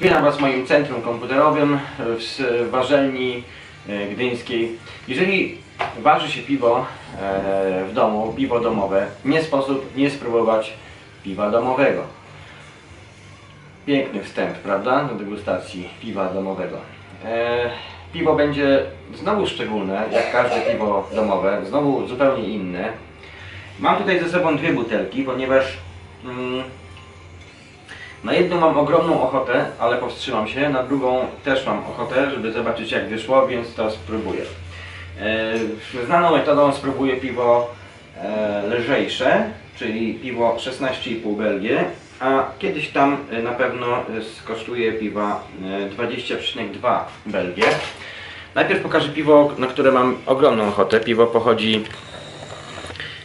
Witam Was w moim centrum komputerowym w warzelni e, gdyńskiej. Jeżeli waży się piwo e, w domu, piwo domowe, nie sposób nie spróbować piwa domowego. Piękny wstęp, prawda, do degustacji piwa domowego. E, Piwo będzie znowu szczególne, jak każde piwo domowe, znowu zupełnie inne. Mam tutaj ze sobą dwie butelki, ponieważ mm, na jedną mam ogromną ochotę, ale powstrzymam się, na drugą też mam ochotę, żeby zobaczyć jak wyszło, więc to spróbuję. E, znaną metodą spróbuję piwo e, lżejsze, czyli piwo 16,5 Belgię, a kiedyś tam e, na pewno skosztuję piwa e, 20,2 Belgię. Najpierw pokażę piwo, na które mam ogromną ochotę. Piwo pochodzi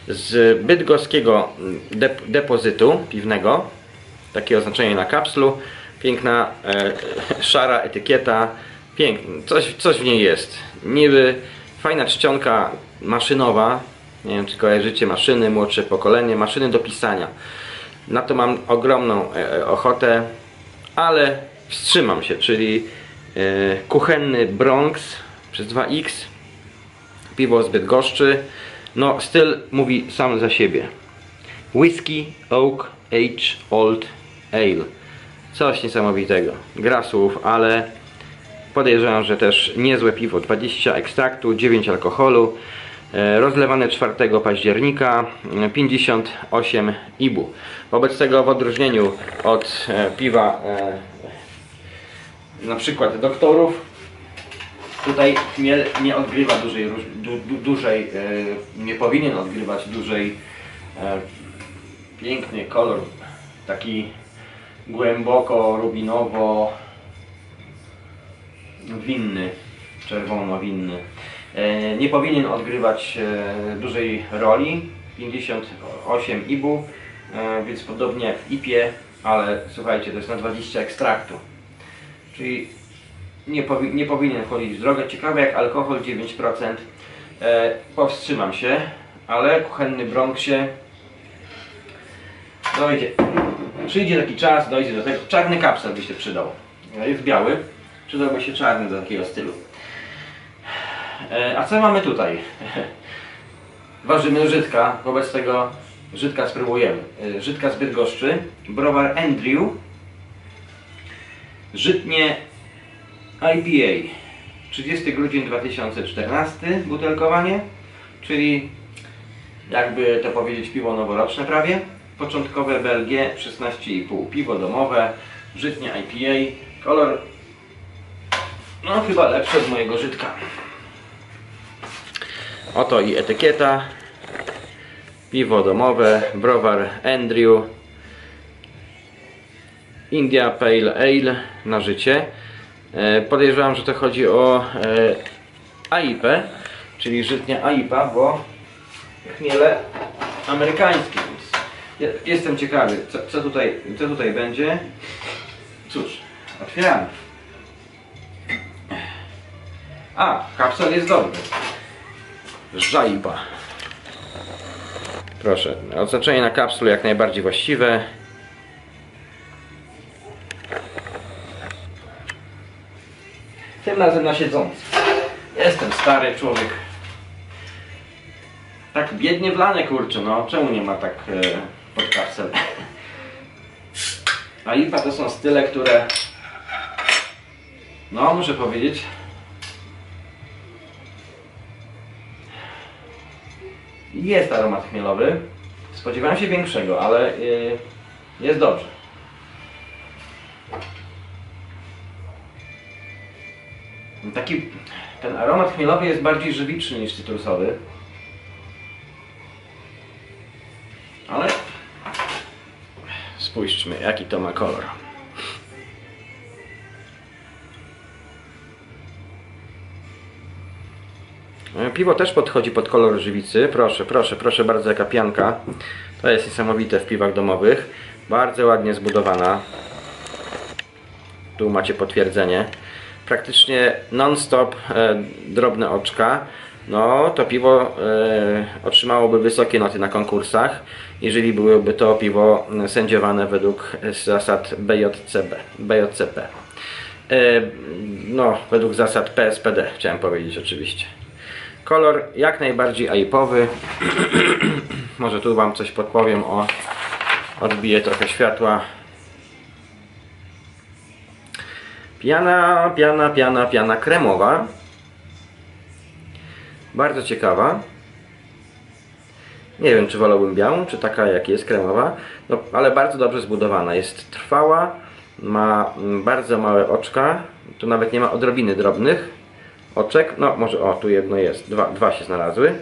z bydgoskiego dep depozytu piwnego. Takie oznaczenie na kapslu. Piękna, e, szara etykieta. Piękny, coś, coś w niej jest. Niby fajna czcionka maszynowa. Nie wiem, czy kojarzycie maszyny, młodsze pokolenie, maszyny do pisania. Na to mam ogromną e, ochotę, ale wstrzymam się, czyli e, kuchenny Bronx przez 2X, piwo z Bydgoszczy. No, styl mówi sam za siebie. Whisky Oak Age Old Ale. Coś niesamowitego. Gra słów, ale podejrzewam, że też niezłe piwo. 20 ekstraktu, 9 alkoholu. E, Rozlewane 4 października, e, 58 IBU. Wobec tego w odróżnieniu od e, piwa e, na przykład doktorów, tutaj chmiel nie odgrywa dużej, du, du, dużej e, nie powinien odgrywać dużej e, piękny kolor, taki głęboko rubinowo winny, czerwono-winny. E, nie powinien odgrywać e, dużej roli, 58 IBU, e, więc podobnie jak w IPie, ale słuchajcie, to jest na 20 ekstraktu. Czyli nie, powi nie powinien wchodzić w drogę. Ciekawe jak alkohol 9%. E, powstrzymam się, ale kuchenny Bronxie dojdzie. Przyjdzie taki czas, dojdzie do tego. Czarny kapsel by się przydał. E, Jest biały. Przydałby się czarny do takiego stylu. E, a co mamy tutaj? Ważymy Żydka, wobec tego Żydka spróbujemy. E, Żydka z Bydgoszczy, browar Andrew, Żytnie IPA 30 grudzień 2014 butelkowanie, czyli jakby to powiedzieć piwo noworoczne prawie. Początkowe Belgie 16,5 piwo domowe, żytnie IPA, kolor no chyba lepszy od mojego żytka. Oto i etykieta. Piwo domowe, browar Andrew. India Pale Ale na życie. E, Podejrzewam, że to chodzi o e, AIP, czyli żytnia AIPA, bo chmiele amerykańskie. Jestem ciekawy, co, co, tutaj, co tutaj będzie. Cóż, otwieramy. A, kapsel jest dobry. Żajba. Proszę, oznaczenie na kapslu jak najbardziej właściwe. Tym razem na siedzący. Jestem stary człowiek. Tak biednie wlane kurczę, no czemu nie ma tak e, pod? A IPA to są style, które no muszę powiedzieć jest aromat chmielowy. Spodziewałem się większego, ale y, jest dobrze. Taki, ten aromat chmielowy jest bardziej żywiczny niż cytrusowy. Spójrzmy, jaki to ma kolor. E, Piwo też podchodzi pod kolor żywicy. Proszę, proszę, proszę bardzo, jaka pianka. To jest niesamowite w piwach domowych. Bardzo ładnie zbudowana. Tu macie potwierdzenie. Praktycznie non-stop e, drobne oczka. No, to piwo e, otrzymałoby wysokie noty na konkursach, jeżeli byłoby to piwo sędziowane według zasad BJCB, BJCP. E, no, według zasad PSPD chciałem powiedzieć oczywiście. Kolor jak najbardziej aipowy. Może tu Wam coś podpowiem o odbije trochę światła. Piana, piana, piana, piana kremowa. Bardzo ciekawa. Nie wiem, czy wolałbym białą, czy taka jak jest, kremowa. No, ale bardzo dobrze zbudowana. Jest trwała, ma mm, bardzo małe oczka. Tu nawet nie ma odrobiny drobnych oczek. No, może, o, tu jedno jest. Dwa, dwa się znalazły.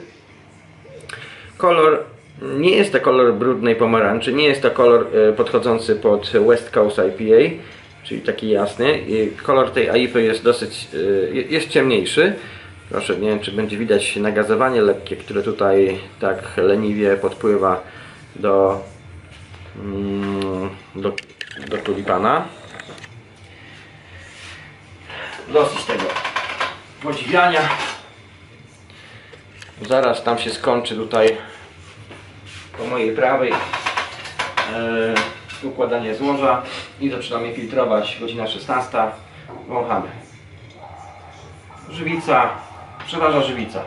Kolor nie jest to kolor brudnej pomarańczy, nie jest to kolor e, podchodzący pod West Coast IPA, czyli taki jasny. Kolor tej AIPy jest dosyć, e, jest ciemniejszy. Proszę, nie wiem czy będzie widać nagazowanie lekkie, które tutaj tak leniwie podpływa do, mm, do, do tulipana. Dosyć tego podziwiania. Zaraz tam się skończy tutaj po mojej prawej e, układanie złoża i zaczynamy filtrować godzina 16 wąchamy żywica przeważa żywica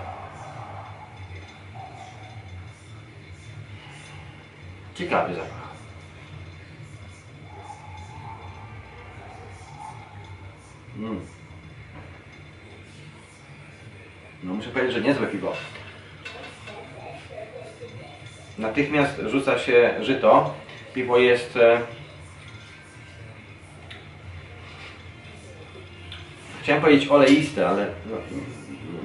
ciekawy zapach mm. no muszę powiedzieć, że niezłe piwo natychmiast rzuca się żyto. Piwo jest e, chciałem powiedzieć oleiste, ale no,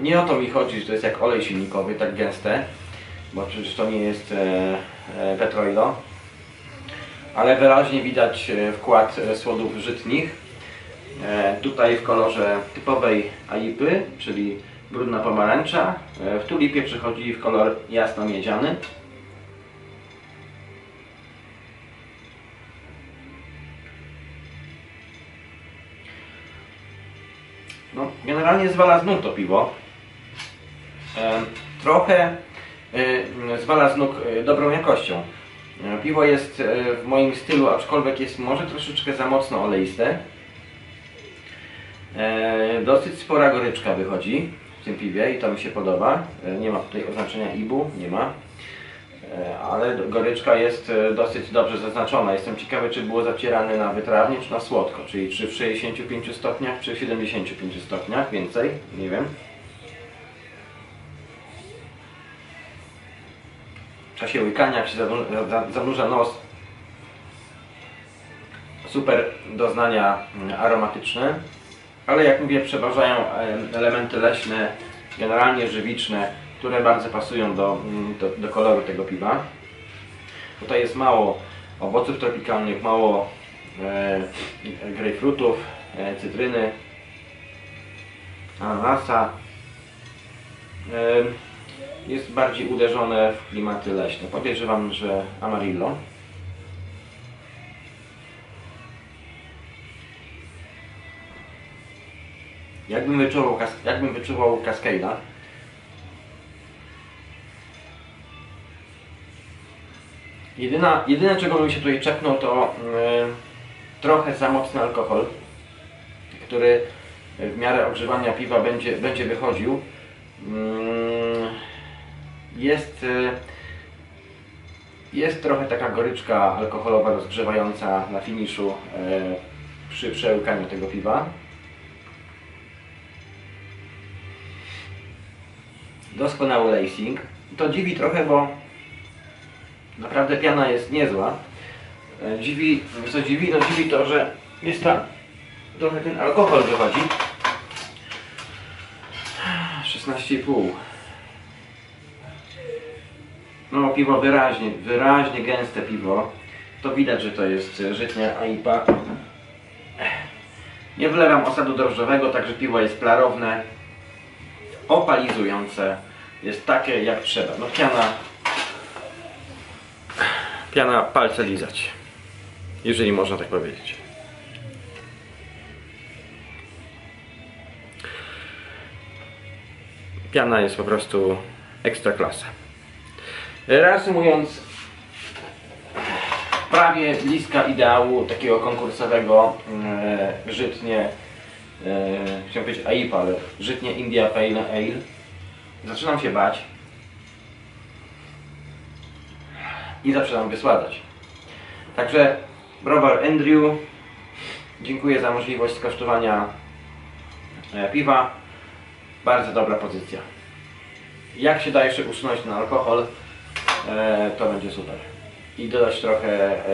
nie o to mi chodzi, że to jest jak olej silnikowy, tak gęste, bo przecież to nie jest e, e, petroilo. Ale wyraźnie widać e, wkład słodów żytnich. Tutaj w kolorze typowej aipy, czyli brudna pomarańcza. W tulipie przechodzi w kolor jasno miedziany. No, generalnie zwala z nóg to piwo. Trochę zwala z nóg e, dobrą jakością. E, piwo jest e, w moim stylu, aczkolwiek jest może troszeczkę za mocno oleiste. Dosyć spora goryczka wychodzi w tym piwie i to mi się podoba. Nie ma tutaj oznaczenia IBU, nie ma. Ale goryczka jest dosyć dobrze zaznaczona. Jestem ciekawy, czy było zacierane na wytrawnie, czy na słodko, czyli czy w 65 stopniach, czy w 75 stopniach, więcej, nie wiem. Czasie łykania, jak się zanurza, za- zanurza nos, super doznania mm, aromatyczne, ale jak mówię, przeważają em, elementy leśne, generalnie żywiczne, które bardzo pasują do, mm, do, do koloru tego piwa. Tutaj jest mało owoców tropikalnych, mało e, grejpfrutów, e, cytryny, ananasa. E, jest bardziej uderzone w klimaty leśne. Podejrzewam, że Amarillo. Jakbym wyczuwał, jakbym wyczuwał Cascade'a, Jedyna, jedyne czego bym się tutaj czepnął to y, trochę za mocny alkohol, który w miarę ogrzewania piwa będzie, będzie wychodził. Mm, jest, y, jest trochę taka goryczka alkoholowa rozgrzewająca na finiszu y, przy przełykaniu tego piwa. Doskonały lacing. To dziwi trochę, bo Naprawdę piana jest niezła. E, Dziwi, co dziwi? No dziwi to, że jest ta, trochę ten alkohol wychodzi. 16,5 No piwo wyraźnie, wyraźnie gęste piwo. To widać, że to jest żytnia AIPA. Nie wlewam osadu drożdżowego, także piwo jest klarowne, opalizujące. Jest takie jak trzeba. No piana piana palce lizać. Jeżeli można tak powiedzieć. Piana jest po prostu ekstra klasa. Reasumując, prawie bliska ideału takiego konkursowego, e, żytnie e, chciałem powiedzieć AIPA, ale żytnie India Pale Ale. Zaczynam się bać i zaczynam wysładać. Także browar Andrew, dziękuję za możliwość skosztowania e, piwa. Bardzo dobra pozycja. Jak się da jeszcze usunąć ten alkohol, to będzie super. I dodać trochę e,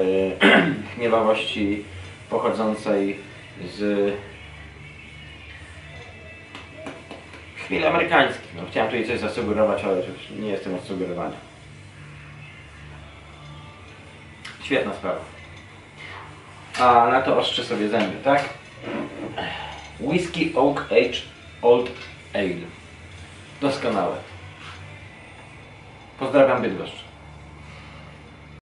chmielowości pochodzącej z chmieli amerykańskich. No, chciałem tutaj coś zasugerować, ale nie jestem od sugerowania. Świetna sprawa. A na to ostrzę sobie zęby, tak? Whisky Oak Age Old Ale. Doskonałe. Pozdrawiam Bydgoszcz.